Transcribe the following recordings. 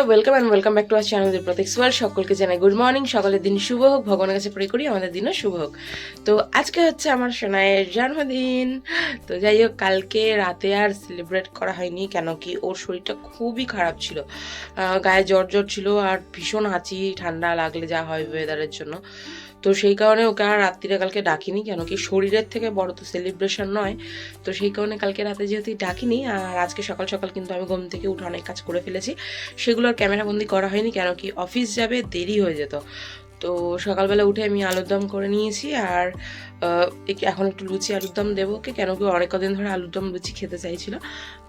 বন্ধুরা welcome and welcome back to our channel Pratik সোয়াল সকলকে জানাই গুড মর্নিং সকালের দিন শুভ হোক, ভগবানের কাছে প্রে করি, আমাদের দিনও শুভ হোক। তো আজকে হচ্ছে আমার সোনায়ের জন্মদিন। তো যাই হোক, কালকে রাতে আর সেলিব্রেট করা হয়নি, কেন কি ওর শরীরটা খুবই খারাপ ছিল। গায়ে জ্বর জ্বর ছিল, আর ভীষণ হাঁচি, ঠান্ডা লাগলে যা হয় ওয়েদারের জন্য। তো সেই কারণে ওকে আর রাত্রিরে কালকে ডাকিনি, কেন কি শরীরের থেকে বড় তো সেলিব্রেশন নয়। তো সেই কারণে কালকে রাতে যেহেতু ডাকিনি, আর আজকে সকাল সকাল কিন্তু আমি ঘুম থেকে উঠে অনেক কাজ করে ফেলেছি, সেগুলো আর ক্যামেরাবন্দি করা হয়নি, কেন কি অফিস যাবে, দেরি হয়ে যেত। তো সকালবেলা উঠে আমি আলুর দম করে নিয়েছি আর এখন একটু লুচি আলুর দম দেবো ওকে কেন কি অনেক কদিন ধরে আলুর দম লুচি খেতে চাইছিল।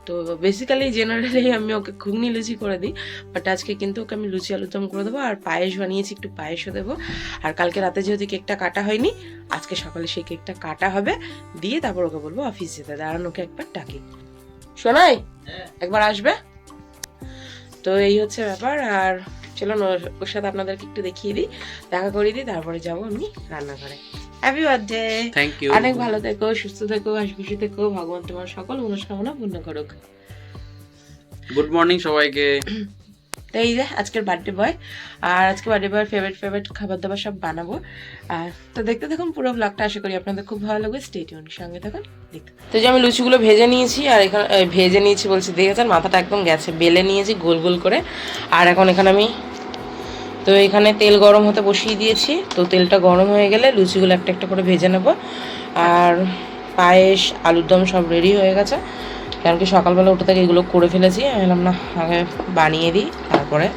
তো বেসিক্যালি জেনারেলি আমি ওকে ঘুগনি লুচি করে দিই বাট আজকে কিন্তু ওকে আমি লুচি আলুর দম করে দেবো আর পায়েস বানিয়েছি একটু পায়েসও দেবো। আর কালকে রাতে যেহেতু কেকটা কাটা হয়নি আজকে সকালে সেই কেকটা কাটা হবে দিয়ে তারপর ওকে বলব অফিস যেতে দাঁড়ান ওকে একবার ডাকি। শোনাই একবার আসবে? তো এই হচ্ছে ব্যাপার আর চলুন ওর- ওর সাথে আপনাদেরকে একটু দেখিয়ে দিই দেখা করিয়ে দিই তারপরে যাব আমি রান্নাঘরে। হ্যাপি বার্থডে থ্যাংক ইউ অনেক ভালো থেকো সুস্থ থেকো হাসি খুশি থেকো ভগবান তোমার সকল মনস্কামনা পূর্ণ করুক। গুড মর্নিং সবাইকে। তো এই যে আজকের বার্থডে বয় আর আজকে বার্থডে বয়ের ফেভারিট ফেভারিট খাবার দাবার সব বানাবো। আর তো দেখতে দেখুন পুরো ব্লগটা আশা করি আপনাদের খুব ভালো লাগবে। স্টেট সঙ্গে থাকুন দেখতে তো যে আমি লুচিগুলো ভেজে নিয়েছি আর এখানে ভেজে নিয়েছি বলছি দেখেছেন? মাথাটা একদম গেছে বেলে নিয়েছি গোল গোল করে। আর এখন এখানে আমি তো এখানে তেল গরম হতে বসিয়ে দিয়েছি। তো তেলটা গরম হয়ে গেলে লুচিগুলো একটা একটা করে ভেজে নেব। আর পায়েস, আলুর দম সব রেডি হয়ে গেছে। কারণ কি সকালবেলা উঠে থেকে এগুলো করে ফেলেছি। আমি বললাম না, আগে বানিয়ে দিই, তারপরে।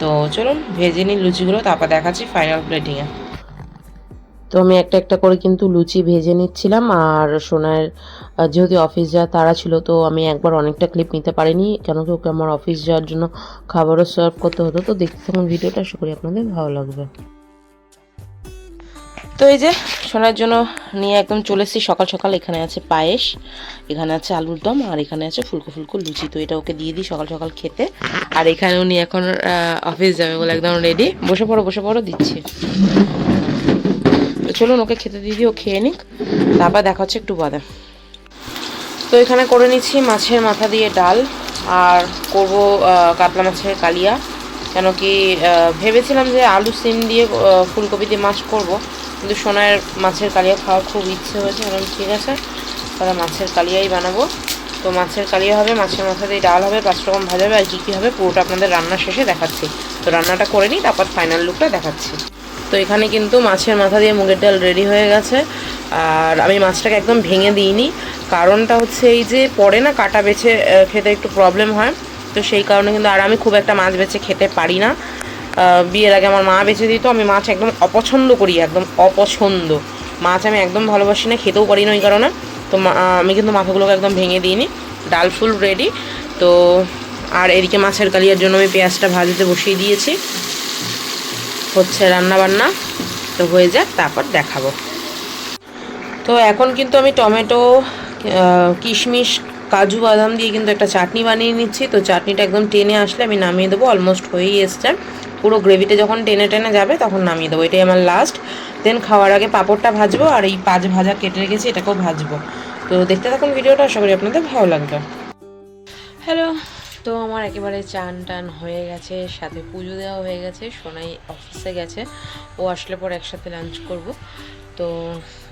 তো চলুন, ভেজে নিই লুচিগুলো, তারপর দেখাচ্ছি ফাইনাল প্লেটিংয়ে তো আমি একটা একটা করে কিন্তু লুচি ভেজে নিচ্ছিলাম আর সোনার যেহেতু অফিস যাওয়া তারা ছিল, তো আমি একবার অনেকটা ক্লিপ নিতে পারিনি। কেন কি ওকে আমার অফিস যাওয়ার জন্য খাবারও সার্ভ করতে হতো। তো দেখতে থাকুন ভিডিওটা, আশা করি আপনাদের ভালো লাগবে। তো এই যে সোনার জন্য নিয়ে একদম চলে এসেছি। সকাল সকাল এখানে আছে পায়েস, এখানে আছে আলুর দম, আর এখানে আছে ফুলকো ফুলকো লুচি। তো এটা ওকে দিয়ে দিই সকাল সকাল খেতে। আর এখানে উনি এখন অফিস যাবে বলে একদম রেডি বসে পড়ো বসে পড়ো, দিচ্ছি। চলুন ওকে খেতে দিয়ে দিই, ও খেয়ে নিক। তারপর দেখা হচ্ছে একটু বাদে। তো এখানে করে নিচ্ছি মাছের মাথা দিয়ে ডাল আর করব কাতলা মাছের কালিয়া। কেন কি ভেবেছিলাম যে আলু সিম দিয়ে ফুলকপি দিয়ে মাছ করব। কিন্তু সোনার মাছের কালিয়া খাওয়ার খুব ইচ্ছে হয়েছে। কারণ ঠিক আছে, তাহলে মাছের কালিয়াই বানাবো। তো মাছের কালিয়া হবে, মাছের মাথা দিয়ে ডাল হবে, পাঁচ রকম ভাজা হবে, আর কী কী হবে, পুরোটা আপনাদের রান্না শেষে দেখাচ্ছি। তো রান্নাটা করে নিই, তারপর ফাইনাল লুকটা দেখাচ্ছি। তো এখানে কিন্তু মাছের মাথা দিয়ে মুগের ডাল রেডি হয়ে গেছে। আর আমি মাছটাকে একদম ভেঙে দিইনি। কারণটা হচ্ছে এই যে পরে না কাটা বেছে খেতে একটু প্রবলেম হয়। তো সেই কারণে কিন্তু আর আমি খুব একটা মাছ বেছে খেতে পারি না। বিয়ের আগে আমার মা বেছে দিত। আমি মাছ একদম অপছন্দ করি, একদম অপছন্দ। মাছ আমি একদম ভালোবাসি না, খেতেও পারি না ওই কারণে। তো আমি কিন্তু মাথাগুলোকে একদম ভেঙে দিইনি। ডাল ফুল রেডি তো আর এদিকে মাছের কালিয়ার জন্য আমি পেঁয়াজটা ভাজতে বসিয়ে দিয়েছি। হচ্ছে রান্না বান্না তো হয়ে যাক, তারপর দেখাবো। তো এখন কিন্তু আমি টমেটো কিশমিশ, কাজু বাদাম দিয়ে কিন্তু একটা চাটনি বানিয়ে নিচ্ছি। তো চাটনিটা একদম টেনে আসলে আমি নামিয়ে দেবো অলমোস্ট হয়েই এসছে। পুরো গ্রেভিটা যখন টেনে টেনে যাবে তখন নামিয়ে দেবো, এটাই আমার লাস্ট দেন খাওয়ার আগে পাঁপড়টা ভাজবো আর এই পাঁচ ভাজা কেটে রেখেছি, এটাকেও ভাজবো। তো দেখতে থাকুন ভিডিওটা, আশা করি আপনাদের ভালো লাগবে। হ্যালো তো আমার একেবারে চান টান হয়ে গেছে, সাথে পুজো দেওয়া হয়ে গেছে, সোনাই অফিসে গেছে। ও আসলে পর একসাথে লাঞ্চ করব। তো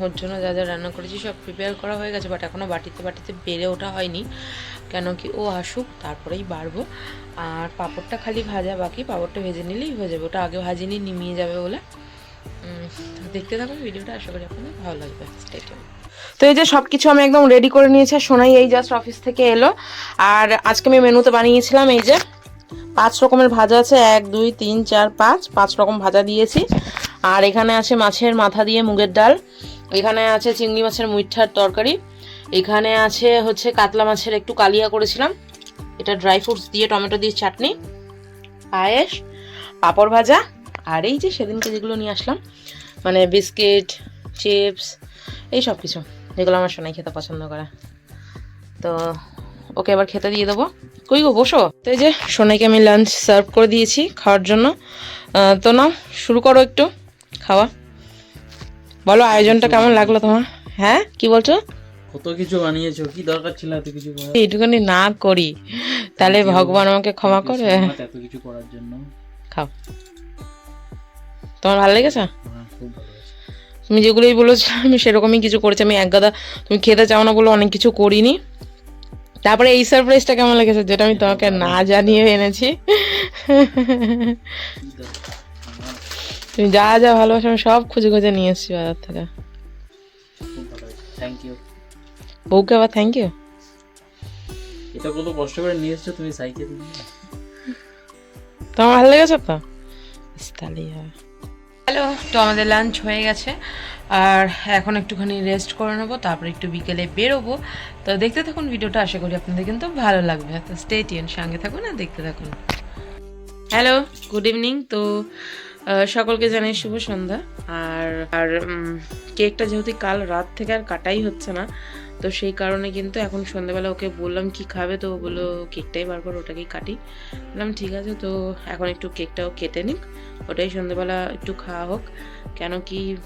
ওর জন্য যা যা রান্না করেছি সব প্রিপেয়ার করা হয়ে গেছে বাট এখনও বাটিতে বাটিতে বেড়ে ওঠা হয়নি। কেন কি ও আসুক, তারপরেই বাড়বো। আর পাঁপড়টা খালি ভাজা, বাকি পাঁপড়টা ভেজে নিলেই হয়ে যাবে। ওটা আগে ভাজিনি, নিমিয়ে যাবে বলে। দেখতে থাকুন, ভিডিওটা আশা করি আপনাদের ভালো লাগবে। স্টেট তো এই যে সব কিছু আমি একদম রেডি করে নিয়েছি সোনাই এই জাস্ট অফিস থেকে এলো। আর আজকে আমি মেনুতে বানিয়েছিলাম এই যে পাঁচ রকমের ভাজা আছে, এক, দুই, তিন, চার, পাঁচ। পাঁচ রকম ভাজা দিয়েছি। আর এখানে আছে মাছের মাথা দিয়ে মুগের ডাল। এখানে আছে চিংড়ি মাছের মুইঠার তরকারি। এখানে আছে হচ্ছে কাতলা মাছের একটু কালিয়া করেছিলাম। এটা ড্রাই ফ্রুটস দিয়ে টমেটো দিয়ে চাটনি, পায়েস, পাঁপড় ভাজা। আর এই যে সেদিনকে যেগুলো নিয়ে আসলাম মানে বিস্কিট চিপস এই সব কিছু যেগুলো আমার সোনাই খেতে পছন্দ করে। তো ওকে এবার খেতে দিয়ে দেবো। কই গো বসো। তো এই যে সোনাইকে আমি লাঞ্চ সার্ভ করে দিয়েছি খাওয়ার জন্য। তো নাও শুরু করো একটু খাওয়া। বলো আয়োজনটা কেমন লাগল তোমার? হ্যাঁ কি বলছো? কত কিছু বানিয়েছো? কি দরকার ছিল এত কিছু না করি। তাহলে ভগবান আমাকে ক্ষমা করে। এত কিছু করার জন্য। খাও। তোমার ভালো লেগেছে? হ্যাঁ, খুব। তুমি যেগুলোই বলেছ আমি সেরকমই কিছু করেছি। আমি এক গাদা তুমি খেতে চাও না বলে অনেক কিছু করিনি। তারপরে এই সারপ্রাইজটা কেমন লেগেছে যেটা আমি তোমাকে না জানিয়ে এনেছি? তুমি যা যা ভালোবাসো আমি সব খুঁজে খুঁজে নিয়ে এসেছি বাজার থেকে। থ্যাংক ইউ বউকে আবার থ্যাংক ইউ এটা কত কষ্ট করে নিয়ে এসছো তুমি সাইকেল নিয়ে। তোমার ভালো লেগেছে তো? ইস, তাহলেই হবে হ্যালো, তো আমাদের লাঞ্চ হয়ে গেছে। আর এখন একটুখানি রেস্ট করে নেব, তারপরে একটু বিকেলে বেরোবো। তো দেখতে থাকুন ভিডিওটা আশা করি আপনাদের কিন্তু ভালো লাগবে। তো স্টে টিউন সঙ্গে থাকুন আর দেখতে থাকুন। হ্যালো গুড ইভিনিং তো সকলকে জানাই শুভ সন্ধ্যা। আর আর কেকটা যেহেতু কাল রাত থেকে আর কাটাই হচ্ছে না তো সেই কারণে কিন্তু এখন সন্ধ্যাবেলা ওকে বললাম, কি খাবে? তো বলল, কেকটাই বারবার ওটাকেই কাটি। বললাম, ঠিক আছে। তো এখন একটু কেকটাও কেটে নিক, ওটাই সন্ধ্যাবেলা একটু খাওয়া হোক। কেন কি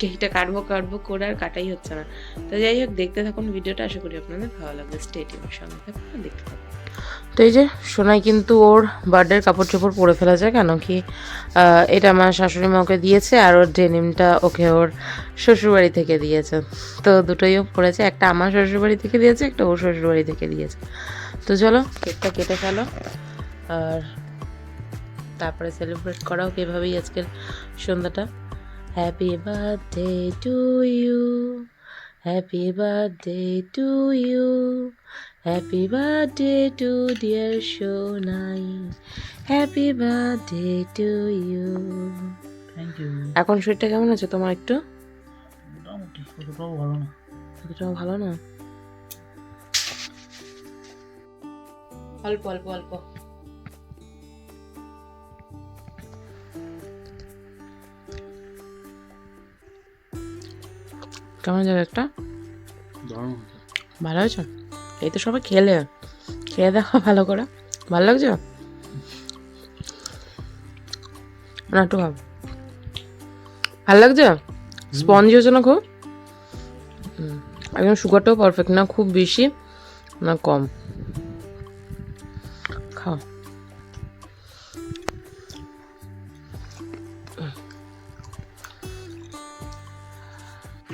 কেকটা কাটবো কাটবো, করে আর কাটাই হচ্ছে না। তো যাই হোক, দেখতে থাকুন ভিডিওটা, আশা করি আপনাদের ভালো লাগবে। স্টেডিয়ামের সঙ্গে থাকুন, দেখতে থাকুন। তো এই যে, সোনাই কিন্তু ওর বার্থডের কাপড় চোপড় পরে ফেলা যায় কেন কি এটা আমার শাশুড়ি মা ওকে দিয়েছে, আর ওর ডেনিমটা ওকে ওর শ্বশুরবাড়ি থেকে দিয়েছে। তো দুটোই ও পড়েছে একটা আমার শ্বশুরবাড়ি থেকে দিয়েছে, একটা ওর শ্বশুরবাড়ি থেকে দিয়েছে। তো চলো, কেকটা কেটে ফেলো, আর তারপরে সেলিব্রেট করা হোক এভাবেই আজকের সন্ধ্যাটা। Happy birthday to you happy birthday to you happy birthday to dear Sonai happy birthday to you thank you এখন শরীরটা কেমন আছে তোমার একটু? মোটামুটি অতটাও ভালো না। দুটো ভালো না? অল্প অল্প অল্প। কেমন যাবে একটা? ভালো হয়েছে এই তো সবাই খেলে। খেয়ে দেখো ভালো করে। ভালো লাগছে? না একটু ভাব ভালো লাগছে? স্পঞ্জি হয়েছে না খুব? একদম সুগারটাও পারফেক্ট না খুব বেশি না কম।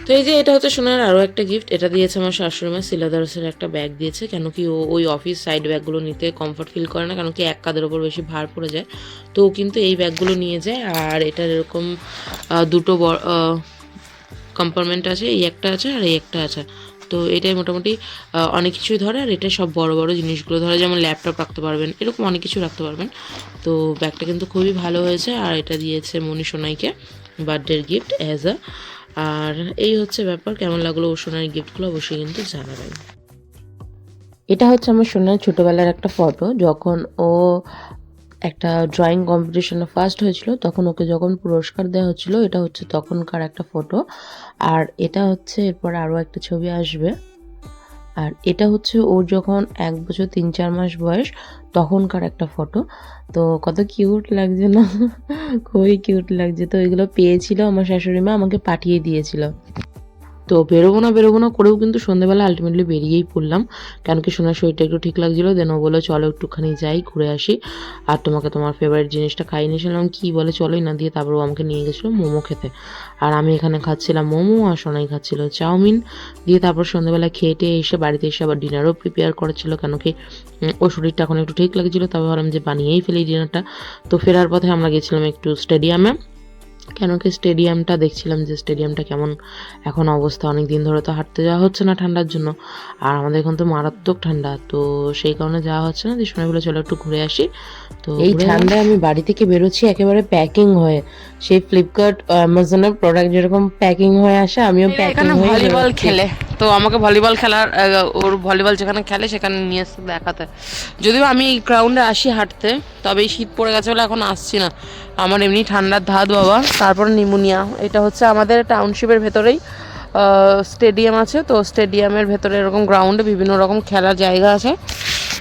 তো এই যে এটা হচ্ছে সোনার আরও একটা গিফট এটা দিয়েছে আমার শাশুড়ি মা সিলাদারসের একটা ব্যাগ দিয়েছে, কেন কি ও ওই অফিস সাইড ব্যাগগুলো নিতে কমফর্ট ফিল করে না, কেন কি এক কাদের ওপর বেশি ভার পড়ে যায়। তো ও কিন্তু এই ব্যাগগুলো নিয়ে যায়, আর এটার এরকম দুটো কম্পার্টমেন্ট আছে, এই একটা আছে আর এই একটা আছে। তো এটাই মোটামুটি অনেক কিছুই ধরে, আর এটা সব বড় বড় জিনিসগুলো ধরে, যেমন ল্যাপটপ রাখতে পারবেন, এরকম অনেক কিছু রাখতে পারবেন। তো ব্যাগটা কিন্তু খুবই ভালো হয়েছে, আর এটা দিয়েছে মনি সোনাইকে বার্থডের গিফট অ্যাজ আ আর এই হচ্ছে ব্যাপার, কেমন লাগল ও সোনার গিফটগুলো অবশ্যই কিন্তু জানাবেন। এটা হচ্ছে আমার সোনার ছোটোবেলার একটা ফটো যখন ও একটা ড্রয়িং কম্পিটিশনে ফার্স্ট হয়েছিল, তখন ওকে যখন পুরস্কার দেওয়া হচ্ছিল, এটা হচ্ছে তখনকার একটা ফটো আর এটা হচ্ছে এরপর আরও একটা ছবি আসবে। আর এটা হচ্ছে ওর যখন এক বছর তিন চার মাস বয়স, তখনকার একটা ফটো তো কত কিউট লাগছে না? খুবই কিউট লাগছে। তো এগুলো পেয়েছিল আমার শাশুড়ি মা, আমাকে পাঠিয়ে দিয়েছিল। তো বেরোবো না বেরোবো না করেও কিন্তু সন্ধ্যেবেলা আলটিমেটলি বেরিয়েই পড়লাম। কেন কি শোনার শরীরটা একটু ঠিক লাগছিল দেন ও বলে চলো একটুখানি যাই, ঘুরে আসি। আর তোমাকে তোমার ফেভারিট জিনিসটা খাইয়ে নিয়েছিলাম কি বলে, চলোই না, দিয়ে তারপর ও আমাকে নিয়ে গেছিল মোমো খেতে। আর আমি এখানে খাচ্ছিলাম মোমো আর সোনাই খাচ্ছিল চাউমিন। দিয়ে তারপর সন্ধ্যেবেলা খেয়ে টেয়ে এসে বাড়িতে এসে আবার ডিনারও প্রিপেয়ার করেছিল। কেন কি ওর শরীরটা এখন একটু ঠিক লাগছিল তবে ভাবলাম যে বানিয়েই ফেলি ডিনারটা তো ফেরার পথে আমরা গেছিলাম একটু স্টেডিয়ামে কেন কি স্টেডিয়ামটা দেখছিলাম যে স্টেডিয়ামটা কেমন এখন অবস্থা? অনেক দিন ধরে তো হাঁটতে যাওয়া হচ্ছে না ঠান্ডার জন্য। আর আমাদের এখন তো মারাত্মক ঠান্ডা তো সেই কারণে যাওয়া হচ্ছে না। যে সময় বলে চলো একটু ঘুরে আসি। তো এই ঠান্ডায় আমি বাড়ি থেকে বেরোচ্ছি একেবারে প্যাকিং হয়ে। সেই ফ্লিপকার্ট অ্যামাজনের প্রোডাক্ট যেরকম প্যাকিং হয়ে আসে আমিও প্যাকিং হয়ে ভলিবল খেলে। তো আমাকে ভলিবল খেলার ওর ভলিবল যেখানে খেলে সেখানে নিয়ে এসে দেখাতে। যদিও আমি গ্রাউন্ডে আসি হাঁটতে, তবে এই শীত পড়ে গেছে বলে এখন আসছি না। আমার এমনি ঠান্ডার ধাত বাবা তারপর নিমোনিয়া। এটা হচ্ছে আমাদের টাউনশিপের ভেতরেই স্টেডিয়াম আছে। তো স্টেডিয়ামের ভেতরে এরকম গ্রাউন্ডে বিভিন্ন রকম খেলার জায়গা আছে।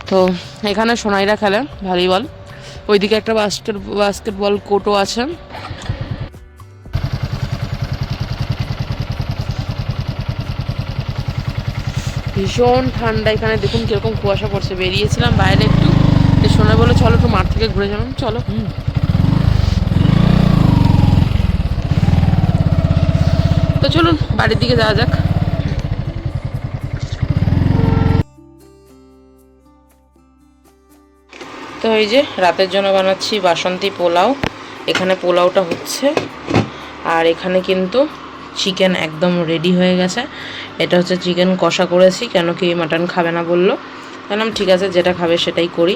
তো এখানে সোনাইরা খেলে ভলিবল। ওইদিকে একটা বাস্কেট বাস্কেটবল কোর্টও আছে। ভীষণ ঠান্ডা এখানে, দেখুন কীরকম কুয়াশা পড়ছে। বেরিয়েছিলাম বাইরে একটু। সোনা বলে চলো একটু মাঠ থেকে ঘুরে যাবেন চলো। তো চলুন, বাড়ির দিকে যাওয়া যাক। তো এই যে, রাতের জন্য বানাচ্ছি বাসন্তী পোলাও। এখানে পোলাওটা হচ্ছে। আর এখানে কিন্তু চিকেন একদম রেডি হয়ে গেছে। এটা হচ্ছে চিকেন কষা করেছি, কেন কি মাটন খাবে না বলল। বললাম, ঠিক আছে, যেটা খাবে সেটাই করি।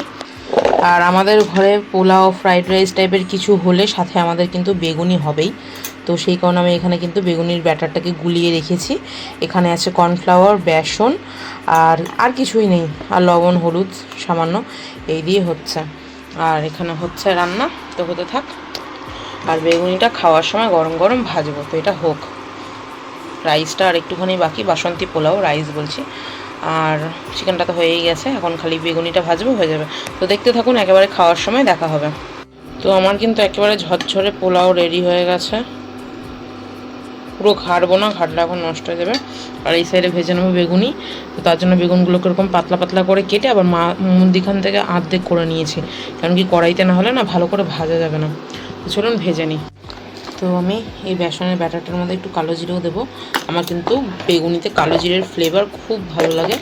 আর আমাদের ঘরে পোলাও ফ্রাইড রাইস টাইপের কিছু হলে সাথে আমাদের কিন্তু বেগুনি হবেই। তো সেই কারণে আমি এখানে কিন্তু বেগুনির ব্যাটারটাকে গুলিয়ে রেখেছি। এখানে আছে কর্নফ্লাওয়ার বেসন আর আর কিছুই নেই। আর লবণ, হলুদ সামান্য এই দিয়ে হচ্ছে। আর এখানে হচ্ছে রান্না। তো হতে থাক। আর বেগুনিটা খাওয়ার সময় গরম গরম ভাজবো। তো এটা হোক। রাইসটা আর একটুখানি বাকি, বাসন্তী পোলাও, রাইস বলছি। আর চিকেনটা তো হয়েই গেছে, এখন খালি বেগুনিটা ভাজবো, হয়ে যাবে। তো দেখতে থাকুন, একেবারে খাওয়ার সময় দেখা হবে। তো আমার কিন্তু একেবারে ঝরঝরে পোলাও রেডি হয়ে গেছে। পুরো ঘাটবো না ঘাটলে এখন নষ্ট হয়ে যাবে। আর এই সাইডে ভেজে নেব বেগুনি। তো তার জন্য বেগুনগুলোকে এরকম পাতলা পাতলা করে কেটে আবার মা মুদিখান থেকে আর্ধেক করে নিয়েছি। কারণ কি কড়াইতে না হলে না ভালো করে ভাজা যাবে না। চলুন ভেজে নিই। তো আমি এই বেসনের ব্যাটারটার মধ্যে একটু কালো জিরেও দেবো। আমার কিন্তু বেগুনিতে কালো জিরের ফ্লেভার খুব ভালো লাগে।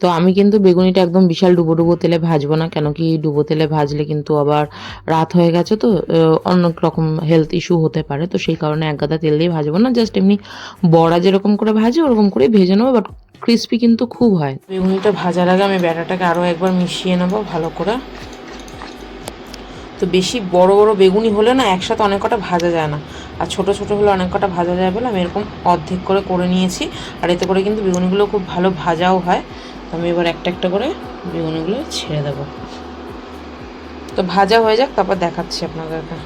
তো আমি কিন্তু বেগুনিটা একদম বিশাল ডুবো ডুবো তেলে ভাজবো না, কেন কি ডুবো তেলে ভাজলে কিন্তু আবার রাত হয়ে গেছে তো অনেক রকম হেলথ ইস্যু হতে পারে। তো সেই কারণে এক গাদা তেল দিয়ে ভাজবো না জাস্ট এমনি বড়া যেরকম করে ভাজে ওরকম করে ভেজে নেব বাট ক্রিস্পি কিন্তু খুব হয়। বেগুনিটা ভাজার আগে আমি ব্যাটারটাকে আরও একবার মিশিয়ে নেব ভালো করে। তো বেশি বড় বড় বেগুনি হলে না একসাথে অনেক কটা ভাজা যায় না। আর ছোট ছোট হলে অনেক কটা ভাজা যায় বলে আমি এরকম অর্ধেক করে করে নিয়েছি। আর এতে করে কিন্তু বেগুনিগুলো খুব ভালো ভাজাও হয়। তো আমি এবার একটা একটা করে বেগুনিগুলো ছেড়ে দেবো। তো ভাজা হয়ে যাক, তারপর দেখাচ্ছি আপনাদেরকে।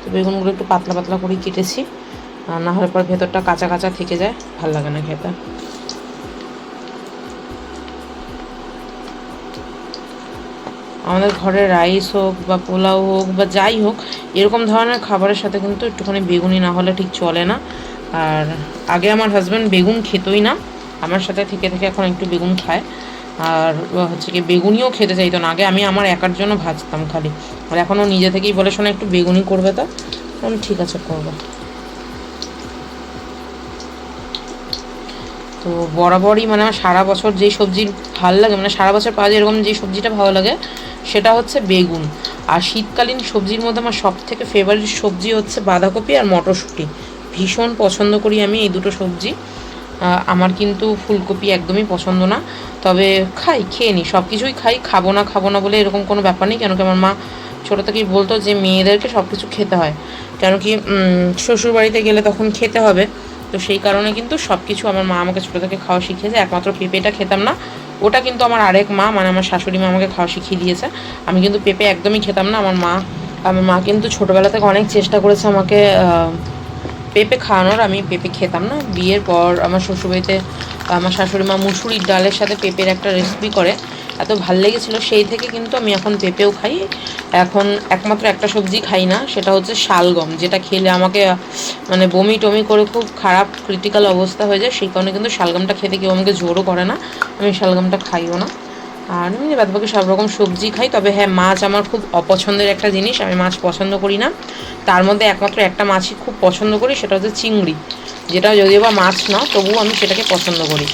তো বেগুনগুলো একটু পাতলা পাতলা করেই কেটেছি। না হলে পর ভেতরটা কাঁচা কাঁচা থেকে যায়, ভালো লাগে না খেতে। আমাদের ঘরে রাইস হোক বা পোলাও হোক বা যাই হোক, এরকম ধরনের খাবারের সাথে কিন্তু একটুখানি বেগুনি না হলে ঠিক চলে না। আর আগে আমার হাজব্যান্ড বেগুন খেতই না, আমার সাথে থেকে থেকে এখন একটু বেগুন খায়। আর হচ্ছে কি বেগুনিও খেতে চাইতো না, আগে আমি আমার একার জন্য ভাজতাম খালি। আর এখনও নিজে থেকেই বলে, শোনা, একটু বেগুনি করবে তো। আমি ঠিক আছে, করব। তো বরাবরই মানে আমার সারা বছর যেই সবজি ভালো লাগে মানে সারা বছর পাওয়া যায়, এরকম যেই সবজিটা ভালো লাগে সেটা হচ্ছে বেগুন। আর শীতকালীন সবজির মধ্যে আমার সব থেকে ফেভারিট সবজি হচ্ছে বাঁধাকপি আর মটরশুঁটি। ভীষণ পছন্দ করি আমি এই দুটো সবজি। আমার কিন্তু ফুলকপি একদমই পছন্দ না। তবে খাই, খেয়ে নিই। সব কিছুই খাই, খাব না খাব না বলে এরকম কোনো ব্যাপার নেই। কেন কি আমার মা ছোটো থেকেই বলতো যে মেয়েদেরকে সব কিছু খেতে হয়। কেন কি শ্বশুর বাড়িতে গেলে তখন খেতে হবে। তো সেই কারণে কিন্তু সব কিছু আমার মা আমাকে ছোটো থেকে খাওয়া শিখিয়েছে। একমাত্র পেঁপেটা খেতাম না। ওটা কিন্তু আমার আরেক মা মানে আমার শাশুড়ি মা আমাকে খাওয়া শিখিয়ে দিয়েছে। আমি কিন্তু পেঁপে একদমই খেতাম না, আমার মা আমার মা কিন্তু ছোটোবেলা থেকে অনেক চেষ্টা করেছে আমাকে পেঁপে খাওয়ানোর, আমি পেঁপে খেতাম না। বিয়ের পর আমার শ্বশুরবাড়িতে, আমার শাশুড়ি মা মুসুরির ডালের সাথে পেঁপের একটা রেসিপি করে এত ভালো লেগেছিলো সেই থেকে কিন্তু আমি এখন পেঁপেও খাই। এখন একমাত্র একটা সবজি খাই না, সেটা হচ্ছে শালগম যেটা খেলে আমাকে মানে বমি টমি করে খুব খারাপ ক্রিটিক্যাল অবস্থা হয়ে যায়, সেই কারণে কিন্তু শালগমটা খেতে কেউ আমাকে জোরও করে না, আমি শালগমটা খাইও না। আর আমি বাদ সব রকম সবজি খাই, তবে হ্যাঁ মাছ আমার খুব অপছন্দের একটা জিনিস, আমি মাছ পছন্দ করি না। তার মধ্যে একমাত্র একটা মাছই খুব পছন্দ করি, সেটা হচ্ছে চিংড়ি, যেটা যদিও বা মাছ না, তবুও আমি সেটাকে পছন্দ করি।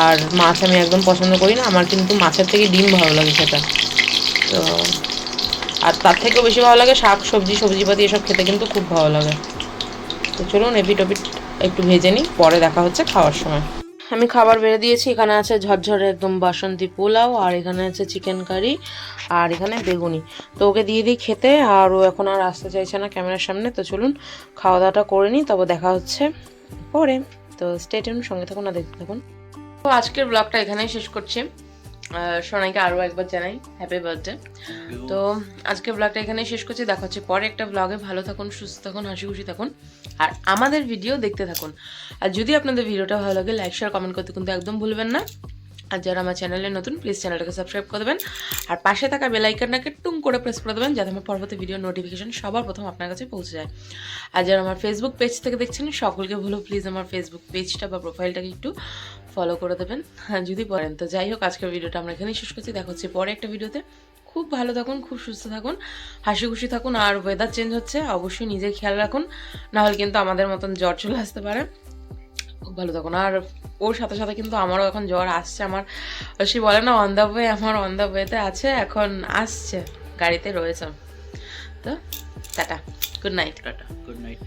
আর মাছ আমি একদম পছন্দ করি না, আমার কিন্তু মাছের থেকে ডিম ভালো লাগে সেটা তো আর তার থেকেও বেশি ভালো লাগে শাক, সবজি, সবজিপাতি এসব খেতে কিন্তু খুব ভালো লাগে। তো চলুন, এপিট ওপিট একটু ভেজে নিই, পরে দেখা হচ্ছে খাওয়ার সময়। আমি খাবার বেড়ে দিয়েছি, এখানে আছে ঝরঝরে একদম বাসন্তী পোলাও, আর এখানে আছে চিকেন কারি আর এখানে বেগুনি। তো ওকে দিয়ে দিই খেতে, আর ও এখন আর আসতে চাইছে না ক্যামেরার সামনে, তো চলুন খাওয়া দাওয়াটা করে নিই তবে দেখা হচ্ছে পরে। তো স্টেটেন সঙ্গে থাকুন না দেখতে থাকুন। তো আজকের ব্লগটা এখানেই শেষ করছি। সোনাইকে আরও একবার জানাই হ্যাপি বার্থডে তো আজকে ব্লগটা এখানেই শেষ করছি। দেখা হচ্ছে পরে একটা ব্লগে ভালো থাকুন সুস্থ থাকুন হাসি খুশি থাকুন। আর আমাদের ভিডিও দেখতে থাকুন। আর যদি আপনাদের ভিডিওটা ভালো লাগে লাইক শেয়ার কমেন্ট করতে কিন্তু একদম ভুলবেন না। আর যারা আমার চ্যানেলে নতুন প্লিজ চ্যানেলটাকে সাবস্ক্রাইব করে দেবেন। আর পাশে থাকা বেল আইকনটাকে টুং করে প্রেস করে দেবেন যাতে আমার পরবর্তী ভিডিও নোটিফিকেশন সবার প্রথম আপনার কাছে পৌঁছে যায়। আর যারা আমার ফেসবুক পেজ থেকে দেখছেন সকলকে বলো প্লিজ আমার ফেসবুক পেজটা বা প্রোফাইলটাকে একটু ফলো করে দেবেন। হ্যাঁ যদি পারেন তো যাই হোক আজকের ভিডিওটা আমরা এখানেই শেষ করছি। দেখা হচ্ছে পরে একটা ভিডিওতে। খুব ভালো থাকুন খুব সুস্থ থাকুন হাসি খুশি থাকুন আর ওয়েদার চেঞ্জ হচ্ছে অবশ্যই নিজের খেয়াল রাখুন। নাহলে কিন্তু আমাদের মতন জ্বর চলে আসতে পারে। খুব ভালো থাকুন। আর ওর সাথে সাথে কিন্তু আমারও এখন জ্বর আসছে। আমার সে বলে না অন দ্য ওয়ে আমার অন দ্য ওয়েতে আছে এখন আসছে গাড়িতে রয়েছে। তো tata. Good night tata. Good night